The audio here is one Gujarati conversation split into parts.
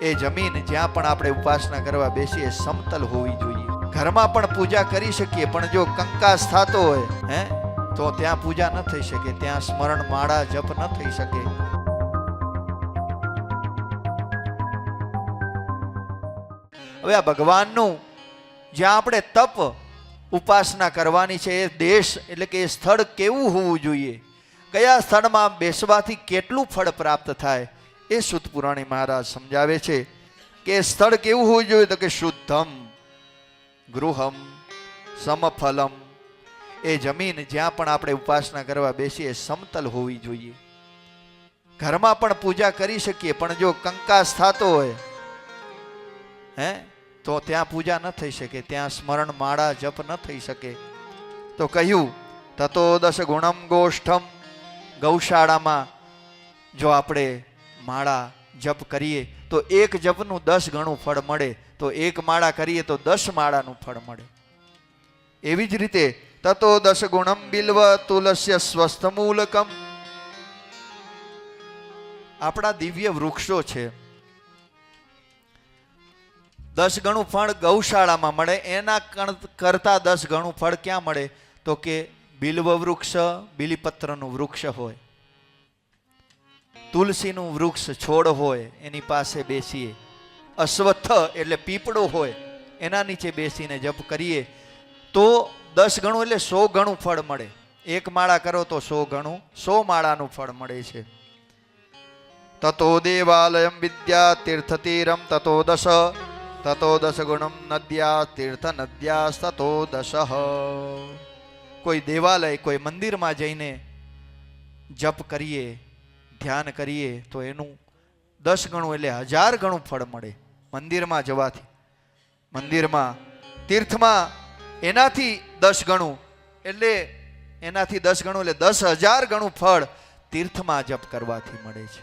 એ જમીન જ્યાં પણ આપણે ઉપાસના કરવા બેસીએ, સમતલ હોવી જોઈએ. ઘરમાં પણ પૂજા કરી શકીએ, પણ જો કંકાસ થતો હોય, હે, તો ત્યાં પૂજા ન થઈ શકે, ત્યાં સ્મરણ માળા જપ ન થઈ શકે. હવે આ ભગવાનનું જ્યાં આપણે તપ ઉપાસના કરવાની છે, એ દેશ એટલે કે એ સ્થળ કેવું હોવું જોઈએ? કયા સ્થળમાં બેસવાથી કેટલું ફળ પ્રાપ્ત થાય? એ પુરાણી મહારાજ સમજાવે છે કે સ્થળ કેવું હોવું જોઈએ તો કે શુદ્ધમ, ગૃહમ, સમફલમ. એ જમીન જ્યાં પણ આપણે ઉપાસના કરવા બેસીએ, સમતલ હોવી જોઈએ. ઘરમાં પણ પૂજા કરી શકીએ, પણ જો કંકાસ થતો હોય, હે, તો ત્યાં પૂજા ન થઈ શકે, ત્યાં સ્મરણ માળા જપ ન થઈ શકે. તો કહ્યું, તતો દશ ગુણમ ગોષ્ઠમ ગૌશાળામાં જો આપણે માળા જપ કરીએ, તો એક જપનું દસ ગણું ફળ મળે. તો એક માળા કરીએ તો દસ માળાનું ફળ મળે. એવી જ રીતે તતો દસ ગુણમ બિલ્વ તુલસ્ય સ્વસ્થ મૂલકમ. આપણા દિવ્ય વૃક્ષો છે. દસ ગણું ફળ ગૌશાળામાં મળે. એના કરતા દસ ગણું ફળ ક્યાં મળે? તો કે બિલ્વ વૃક્ષ, બિલીપત્રનું વૃક્ષ હોય. તુલસીનું વૃક્ષ છોડ હોય, એની પાસે બેસીએ. અશ્વત્થ એટલે પીપળો હોય, એના નીચે બેસીને જપ કરીએ. તો દસ ગણું એટલે સો ગણું ફળ મળે. એક માળા કરો તો સો ગણું, સો માળાનું ફળ મળે છે. તતો દેવાલયમ વિદ્યા તીર્થતીરમ તતો દશ તતો દશ ગુણમ નદ્યા તીર્થ નદ્યા તતો દશ. કોઈ દેવાલય, કોઈ મંદિરમાં જઈને જપ કરીએ. ધ્યાન કરીએ તો એનું દસ ગણું એટલે હજાર ગણું ફળ મળે મંદિરમાં જવાથી. મંદિરમાં, તીર્થમાં એનાથી દસ ગણું એટલે એનાથી દસ ગણું એટલે દસ હજાર ગણું ફળ તીર્થમાં જપ કરવાથી મળે છે.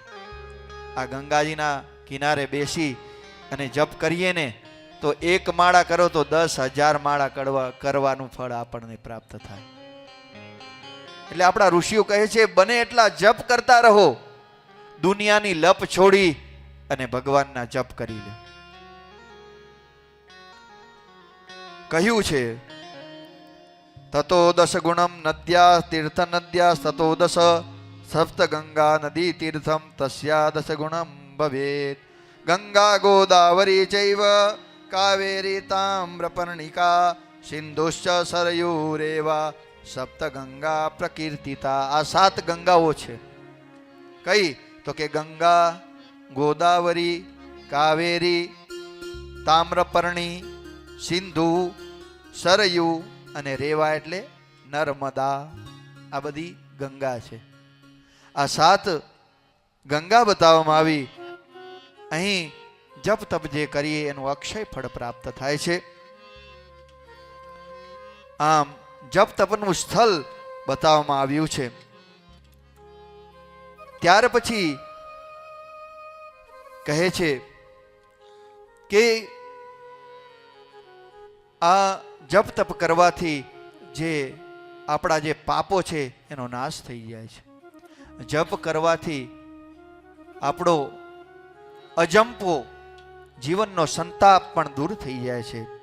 આ ગંગાજીના કિનારે બેસી અને જપ કરીએ ને તો એક માળા કરો તો દસ હજાર માળા કરવા કરવાનું ફળ આપણને પ્રાપ્ત થાય. એટલે આપણા ઋષિઓ કહે છે, બને એટલા જપ કરતા રહો. દુનિયાની લપ છોડી અને ભગવાનના જપ કરી લે. કહ્યું છે તતો દશ ગુણમ નદ્યા તીર્થ નદ્યા તતો દશ સપ્ત ગંગા નદી તીર્થમ તસ્યા દશ ગુણમ ભવેત. ગંગા ગોદાવરી ચૈવ કાવેરી તામ્રપર્ણિકા સિંધુશ્ચ સરયુરેવા સપ્ત ગંગા પ્રકીર્તિતા. આ સાત ગંગાઓ છે. કઈ? તો કે ગંગા, ગોદાવરી, કાવેરી, તામ્રપર્ણી, સિંધુ, સરયુ અને રેવા એટલે નર્મદા. આ બધી ગંગા છે. આ સાત ગંગા બતાવવામાં આવી. અહીં જપ તપ જે કરીએ એનું અક્ષય ફળ પ્રાપ્ત થાય છે. આમ જપ તપનું સ્થળ બતાવવામાં આવ્યું છે. ત્યાર પછી કહે છે કે આ જપ તપ કરવાથી જે આપણા જે પાપો છે એનો નાશ થઈ જાય છે. જપ કરવાથી આપણો અજંપો જીવનનો સંતાપ પણ દૂર થઈ જાય છે.